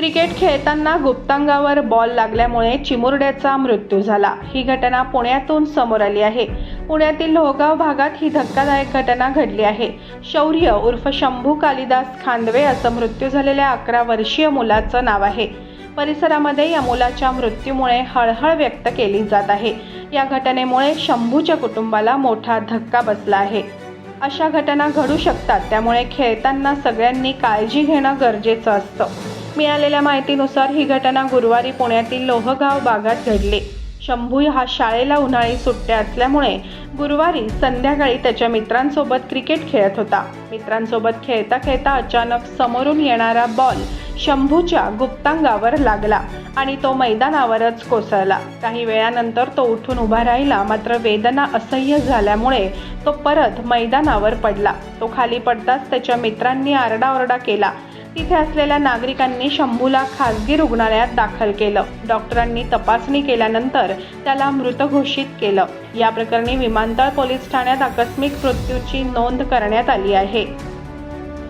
Cricket खेळताना गुप्तांगावर ball लागल्यामुळे चिमुरड्याचा मृत्यू झाला. ही घटना पुण्यातून समोर आली आहे. पुण्यातील लोहगाव भागात ही धक्कादायक घटना घडली आहे. शौर्य उर्फ शंभू कालिदास खांदवे असं मृत्यू झालेल्या अकरा वर्षीय मुलाचं नाव आहे. परिसरामध्ये या मुलाच्या मृत्यूमुळे हळहळ व्यक्त केली जात आहे. या घटनेमुळे शंभूच्या कुटुंबाला मोठा धक्का बसला आहे. अशा घटना घडू शकतात. त्यामुळे खेळताना सगळ्यांनी काळजी घेणं गरजेचं असतं. मिळालेल्या माहितीनुसार ही घटना गुरुवारी पुण्यातील लोहगाव भागात घडली. शंभू हा शाळेला उन्हाळी सुट्ट्या असल्यामुळे गुरुवारी संध्याकाळी त्याच्या मित्रांसोबत क्रिकेट खेळत होता. मित्रांसोबत खेळता खेळता अचानक समोरून येणारा बॉल शंभूच्या गुप्तांगावर लागला. आणि तो मैदानावरच कोसळला. काही वेळानंतर तो उठून उभा राहिला मात्र वेदना असह्य झाल्यामुळे तो परत मैदानावर पडला. तो खाली पडताच त्याच्या मित्रांनी आरडाओरडा केला. तिथे असलेल्या नागरिकांनी शंभूला खासगी रुग्णालयात दाखल केलं. डॉक्टरांनी तपासणी केल्यानंतर त्याला मृत घोषित केलं. या प्रकरणी विमानतळ पोलीस ठाण्यात आकस्मिक मृत्यूची नोंद करण्यात आली आहे.